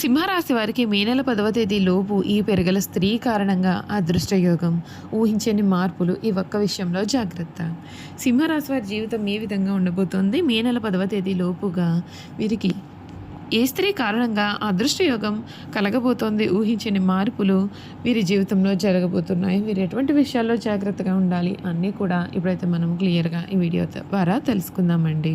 సింహరాశి వారికి మే నెల పదవ తేదీ లోపు ఈ పెరగల స్త్రీ కారణంగా అదృష్టయోగం. ఊహించని మార్పులు ఈ ఒక్క విషయంలో జాగ్రత్త. సింహరాశి వారి జీవితం ఏ విధంగా ఉండబోతోంది? మే నెల పదవ తేదీ లోపుగా వీరికి ఏ స్త్రీ కారణంగా అదృష్టయోగం కలగబోతోంది? ఊహించని మార్పులు వీరి జీవితంలో జరగబోతున్నాయి. వీరు ఎటువంటి విషయాల్లో జాగ్రత్తగా ఉండాలి? అన్నీ కూడా ఇప్పుడైతే మనం క్లియర్గా ఈ వీడియో ద్వారా తెలుసుకుందామండి.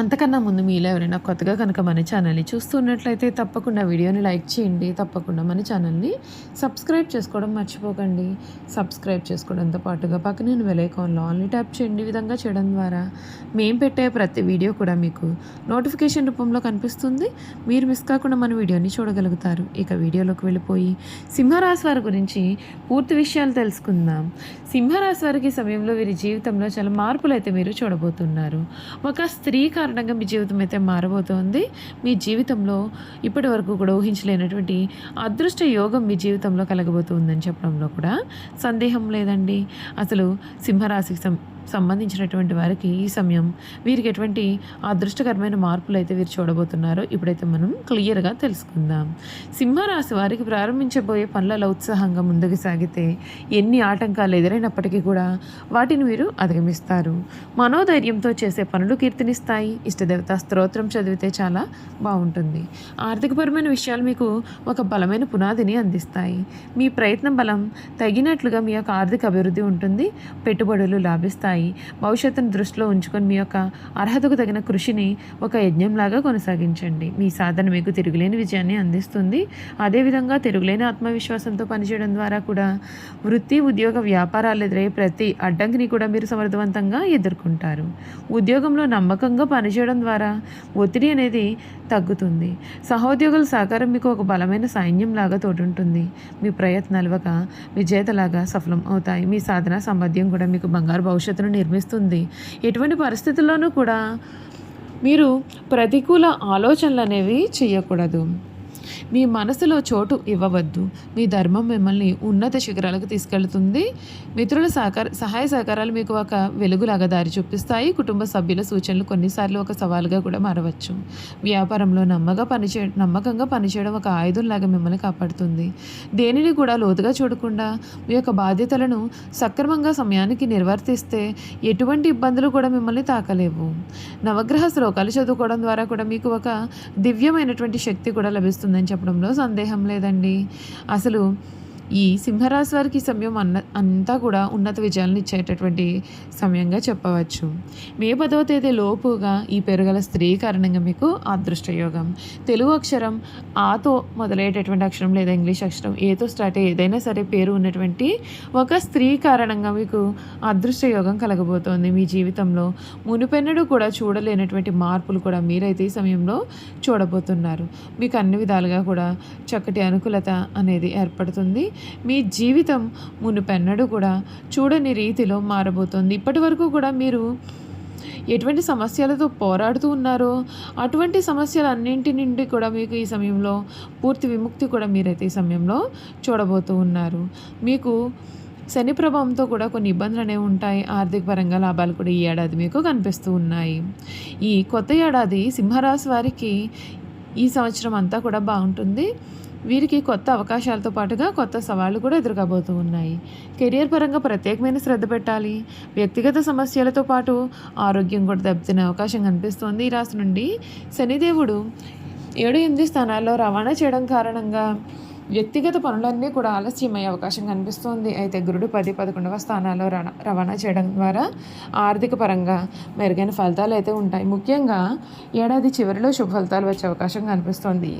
అంతకన్నా ముందు మీలో ఎవరైనా కొత్తగా కనుక మన ఛానల్ని చూస్తున్నట్లయితే తప్పకుండా వీడియోని లైక్ చేయండి. తప్పకుండా మన ఛానల్ని సబ్స్క్రైబ్ చేసుకోవడం మర్చిపోకండి. సబ్స్క్రైబ్ చేసుకోవడంతో పాటుగా పక్కన వెలైకాన్లో ఆన్లీ ట్యాప్ చేయండి. విధంగా చేయడం ద్వారా మేము పెట్టే ప్రతి వీడియో కూడా మీకు నోటిఫికేషన్ రూపంలో కనిపిస్తుంది. మీరు మిస్ కాకుండా మన వీడియోని చూడగలుగుతారు. ఇక వీడియోలోకి వెళ్ళిపోయి సింహరాశి వారి గురించి పూర్తి విషయాలు తెలుసుకుందాం. సింహరాశి వారికి సమయంలో వీరి జీవితంలో చాలా మార్పులు అయితే మీరు చూడబోతున్నారు. ఒక స్త్రీ కారణంగా మీ జీవితం అయితే మారబోతోంది. మీ జీవితంలో ఇప్పటి వరకు కూడా ఊహించలేనటువంటి అదృష్ట యోగం మీ జీవితంలో కలగబోతుందని చెప్పడంలో కూడా సందేహం లేదండి. అసలు సింహరాశికి సంబంధించినటువంటి వారికి ఈ సమయం వీరికి ఎటువంటి అదృష్టకరమైన మార్పులు అయితే వీరు చూడబోతున్నారో ఇప్పుడైతే మనం క్లియర్గా తెలుసుకుందాం. సింహరాశి వారికి ప్రారంభించబోయే పనులలో ఉత్సాహంగా ముందుకు సాగితే ఎన్ని ఆటంకాలు ఎదురైనప్పటికీ కూడా వాటిని వీరు అధిగమిస్తారు. మనోధైర్యంతో చేసే పనులు కీర్తినిస్తాయి. ఇష్టదేవత స్తోత్రం చదివితే చాలా బాగుంటుంది. ఆర్థికపరమైన విషయాలు మీకు ఒక బలమైన పునాదిని అందిస్తాయి. మీ ప్రయత్నం బలం తగినట్లుగా మీ యొక్క ఆర్థిక అభివృద్ధి ఉంటుంది. పెట్టుబడులు లాభిస్తాయి. భవిష్యత్తును దృష్టిలో ఉంచుకొని మీ యొక్క అర్హతకు తగిన కృషిని ఒక యజ్ఞంలాగా కొనసాగించండి. మీ సాధన మీకు తిరుగులేని విజయాన్ని అందిస్తుంది. అదేవిధంగా తిరుగులేని ఆత్మవిశ్వాసంతో పనిచేయడం ద్వారా కూడా వృత్తి ఉద్యోగ వ్యాపారాలు ఎదురయ్యే ప్రతి అడ్డంకిని కూడా మీరు సమర్థవంతంగా ఎదుర్కొంటారు. ఉద్యోగంలో నమ్మకంగా పనిచేయడం ద్వారా ఒత్తిడి అనేది తగ్గుతుంది. సహోద్యోగుల సహకారం మీకు ఒక బలమైన సైన్యంలాగా తోడుంటుంది. మీ ప్రయత్నాలు ఒక విజేతలాగా సఫలం అవుతాయి. మీ సాధన సామర్థ్యం కూడా మీకు బంగారు భవిష్యత్తు భవిష్యత్తును నిర్మిస్తుంది. ఎటువంటి పరిస్థితుల్లోనూ కూడా మీరు ప్రతికూల ఆలోచనలు అనేవి చేయకూడదు. మీ మనసులో చోటు ఇవ్వవద్దు. మీ ధర్మం మిమ్మల్ని ఉన్నత శిఖరాలకు తీసుకెళ్తుంది. మిత్రుల సహకార సహాయ సహకారాలు మీకు ఒక వెలుగులాగా దారి చూపిస్తాయి. కుటుంబ సభ్యుల సూచనలు కొన్నిసార్లు ఒక సవాలుగా కూడా మారవచ్చు. వ్యాపారంలో నమ్మగా పనిచే నమ్మకంగా పనిచేయడం ఒక ఆయుధంలాగా మిమ్మల్ని కాపాడుతుంది. దేనిని కూడా లోతుగా చూడకుండా మీ యొక్క బాధ్యతలను సక్రమంగా సమయానికి నిర్వర్తిస్తే ఎటువంటి ఇబ్బందులు కూడా మిమ్మల్ని తాకలేవు. నవగ్రహ శ్లోకాలు చదువుకోవడం ద్వారా కూడా మీకు ఒక దివ్యమైనటువంటి శక్తి కూడా లభిస్తుంది. లభిస్తుందని చెప్పడంలో సందేహం లేదండి. అసలు ఈ సింహరాశి వారికి సమయం అన్న అంతా కూడా ఉన్నత విజయాలను ఇచ్చేటటువంటి సమయంగా చెప్పవచ్చు. మే పదవ తేదీ లోపుగా ఈ పెరుగల స్త్రీ కారణంగా మీకు అదృష్టయోగం. తెలుగు అక్షరం ఆతో మొదలయ్యేటటువంటి అక్షరం లేదా ఇంగ్లీష్ అక్షరం ఏతో స్టార్ట్ ఏదైనా సరే పేరు ఉన్నటువంటి ఒక స్త్రీ కారణంగా మీకు అదృష్టయోగం కలగబోతోంది మీ జీవితంలో. మునిపెన్నడూ కూడా చూడలేనటువంటి మార్పులు కూడా మీరైతే ఈ సమయంలో చూడబోతున్నారు. మీకు అన్ని విధాలుగా కూడా చక్కటి అనుకూలత అనేది ఏర్పడుతుంది. మీ జీవితం మునుపెన్నడూ కూడా చూడని రీతిలో మారబోతుంది. ఇప్పటి వరకు కూడా మీరు ఎటువంటి సమస్యలతో పోరాడుతూ ఉన్నారో అటువంటి సమస్యలన్నింటి నుండి కూడా మీకు ఈ సమయంలో పూర్తి విముక్తి కూడా మీరైతే ఈ సమయంలో చూడబోతూ ఉన్నారు. మీకు శని ప్రభావంతో కూడా కొన్ని ఇబ్బందులు అనేవి ఉంటాయి. ఆర్థిక పరంగా లాభాలు కూడా ఈ ఏడాది మీకు కనిపిస్తూ ఉన్నాయి. ఈ కొత్త ఏడాది సింహరాశి వారికి ఈ సంవత్సరం అంతా కూడా బాగుంటుంది. వీరికి కొత్త అవకాశాలతో పాటుగా కొత్త సవాళ్ళు కూడా ఎదురుకాబోతూ ఉన్నాయి. కెరియర్ పరంగా ప్రత్యేకమైన శ్రద్ధ పెట్టాలి. వ్యక్తిగత సమస్యలతో పాటు ఆరోగ్యం కూడా దెబ్బతినే అవకాశం కనిపిస్తోంది ఈ రాశి నుండి. శనిదేవుడు ఏడు ఎనిమిది స్థానాల్లో రవాణా చేయడం కారణంగా వ్యక్తిగత పనులన్నీ కూడా ఆలస్యమయ్యే అవకాశం కనిపిస్తోంది. అయితే గురుడు పది పదకొండవ స్థానాల్లో రవాణా చేయడం ద్వారా ఆర్థిక పరంగా మెరుగైన ఫలితాలు అయితే ఉంటాయి. ముఖ్యంగా ఏడాది చివరిలో శుభ ఫలితాలు వచ్చే అవకాశం కనిపిస్తోంది.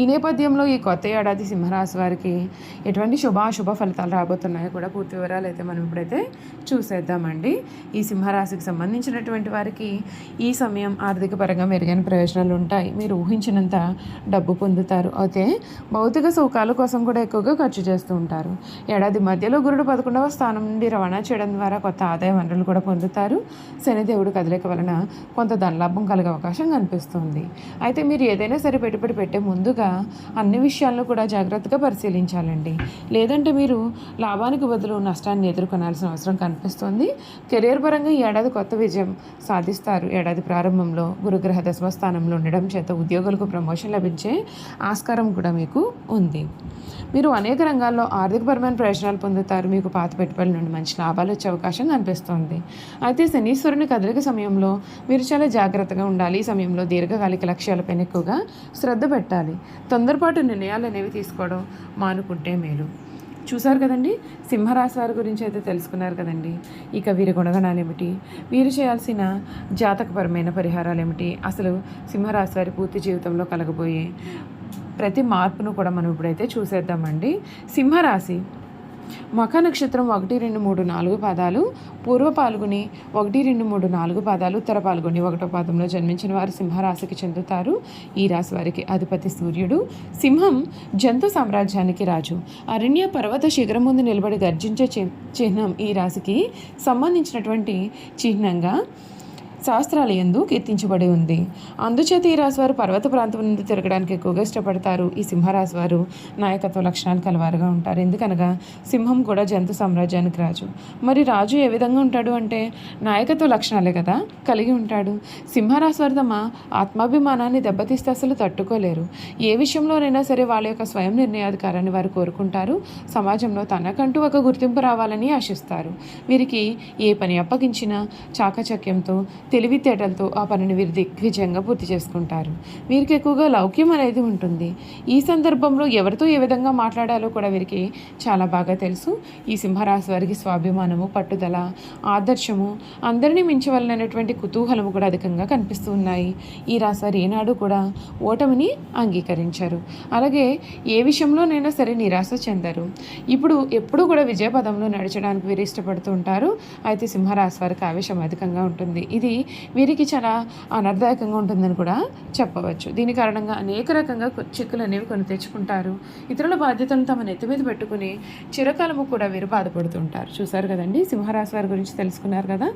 ఈ నేపథ్యంలో ఈ కొత్త ఏడాది సింహరాశి వారికి ఎటువంటి శుభాశుభ ఫలితాలు రాబోతున్నాయో కూడా పూర్తి వివరాలు అయితే మనం ఇప్పుడైతే చూసేద్దామండి. ఈ సింహరాశికి సంబంధించినటువంటి వారికి ఈ సమయం ఆర్థిక పరంగా మెరుగైన ప్రయోజనాలు ఉంటాయి. మీరు ఊహించినంత డబ్బు పొందుతారు. అయితే భౌతిక సుఖాల కోసం కూడా ఎక్కువగా ఖర్చు చేస్తూ ఉంటారు. ఏడాది మధ్యలో గురుడు పదకొండవ స్థానం నుండి రవాణా చేయడం ద్వారా కొత్త ఆదాయ వనరులు కూడా పొందుతారు. శనిదేవుడు కదలిక వలన కొంత ధనలాభం కలిగే అవకాశం కనిపిస్తుంది. అయితే మీరు ఏదైనా సరే పెట్టుబడి పెట్టే ముందుగా అన్ని విషయాల్లో కూడా జాగ్రత్తగా పరిశీలించాలండి. లేదంటే మీరు లాభానికి బదులు నష్టాన్ని ఎదుర్కొనాల్సిన అవసరం కనిపిస్తుంది. కెరీర్ పరంగా ఈ ఏడాది కొత్త విజయం సాధిస్తారు. ఏడాది ప్రారంభంలో గురుగ్రహ దశమ స్థానంలో ఉండడం చేత ఉద్యోగులకు ప్రమోషన్ లభించే ఆస్కారం కూడా మీకు ఉంది. మీరు అనేక రంగాల్లో ఆర్థికపరమైన ప్రయోజనాలు పొందుతారు. మీకు పాత పెట్టుబడుల నుండి మంచి లాభాలు వచ్చే అవకాశం కనిపిస్తుంది. అయితే శనీశ్వరుని కదలిక సమయంలో మీరు చాలా జాగ్రత్తగా ఉండాలి. ఈ సమయంలో దీర్ఘకాలిక లక్ష్యాలపైన ఎక్కువగా శ్రద్ధ పెట్టాలి. తొందరపాటు నిర్ణయాలు అనేవి తీసుకోవడం మానుకుంటే మేలు. చూసారు కదండి? సింహరాశి వారి గురించి అయితే తెలుసుకున్నారు కదండి. ఇక వీరి గుణగణాలు ఏమిటి వీరు చేయాల్సిన జాతకపరమైన పరిహారాలు ఏమిటి అసలు సింహరాశి వారి పూర్తి జీవితంలో కలగబోయే ప్రతి మార్పును కూడా మనం ఇప్పుడైతే చూసేద్దామండి. సింహరాశి మఖ నక్షత్రం ఒకటి రెండు మూడు నాలుగు పాదాలు. పూర్వ పాల్గొని ఒకటి రెండు మూడు నాలుగు పాదాలు. ఉత్తర పాల్గొని ఒకటో పాదంలో జన్మించిన వారు సింహరాశికి చెందుతారు. ఈ రాశి వారికి అధిపతి సూర్యుడు. సింహం జంతు సామ్రాజ్యానికి రాజు. అరణ్య పర్వత శిఖరం ముందు నిలబడి గర్జించే చి- చిహ్నం ఈ రాశికి సంబంధించినటువంటి చిహ్నంగా శాస్త్రాల ఎందు కీర్తించబడి ఉంది. అందుచేత ఈ రాశివారు పర్వత ప్రాంతం నుండి తిరగడానికి ఎక్కువగా ఇష్టపడతారు. ఈ సింహరాశి వారు నాయకత్వ లక్షణాలు కలవారుగా ఉంటారు. ఎందుకనగా సింహం కూడా జంతు సామ్రాజ్యానికి రాజు. మరి రాజు ఏ విధంగా ఉంటాడు అంటే నాయకత్వ లక్షణాలే కదా కలిగి ఉంటాడు. సింహరాశి వారు తమ ఆత్మాభిమానాన్ని దెబ్బతీస్తే అసలు తట్టుకోలేరు. ఏ విషయంలోనైనా సరే వాళ్ళ యొక్క స్వయం నిర్ణయాధికారాన్ని వారు కోరుకుంటారు. సమాజంలో తనకంటూ ఒక గుర్తింపు రావాలని ఆశిస్తారు. వీరికి ఏ పని అప్పగించినా చాకచక్యంతో తెలివితేటలతో ఆ పనిని వీరు దిగ్విజయంగా పూర్తి చేసుకుంటారు. వీరికి ఎక్కువగా లౌక్యం అనేది ఉంటుంది. ఈ సందర్భంలో ఎవరితో ఏ విధంగా మాట్లాడాలో కూడా వీరికి చాలా బాగా తెలుసు. ఈ సింహరాశి వారికి స్వాభిమానము పట్టుదల ఆదర్శము అందరినీ మించవలనటువంటి కుతూహలము కూడా అధికంగా కనిపిస్తూ ఉన్నాయి. ఈ రాశి వారు ఏనాడు కూడా ఓటమిని అంగీకరించారు. అలాగే ఏ విషయంలోనైనా సరే నిరాశ చెందరు. ఇప్పుడు ఎప్పుడూ కూడా విజయపదంలో నడచడానికి వీరు ఇష్టపడుతూ ఉంటారు. అయితే సింహరాశి వారికి ఆవేశం అధికంగా ఉంటుంది. ఇది వీరికి చాలా అనర్థదాయకంగా ఉంటుందని కూడా చెప్పవచ్చు. దీని కారణంగా అనేక రకంగా చిక్కులు అనేవి కొని తెచ్చుకుంటారు. ఇతరుల బాధ్యతలను తమ నెత్తి మీద పెట్టుకుని చిరకాలము కూడా వీరు బాధపడుతుంటారు. చూసారు కదండి? సింహరాశి వారి గురించి తెలుసుకున్నారు కదా?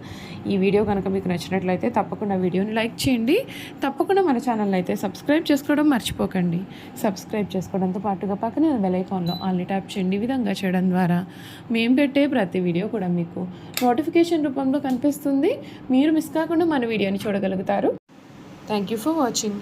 ఈ వీడియో కనుక మీకు నచ్చినట్లయితే తప్పకుండా వీడియోని లైక్ చేయండి. తప్పకుండా మన ఛానల్ అయితే సబ్స్క్రైబ్ చేసుకోవడం మర్చిపోకండి. సబ్స్క్రైబ్ చేసుకోవడంతో పాటుగా పక్కనే బెల్ ఐకాన్లో ఆల్ని ట్యాప్ చేయండి. ఈ విధంగా చేయడం ద్వారా మేము పెట్టే ప్రతి వీడియో కూడా మీకు నోటిఫికేషన్ రూపంలో కనిపిస్తుంది. మీరు మిస్ కాకుండా మన వీడియోని చూడగలుగుతారు. Thank you for watching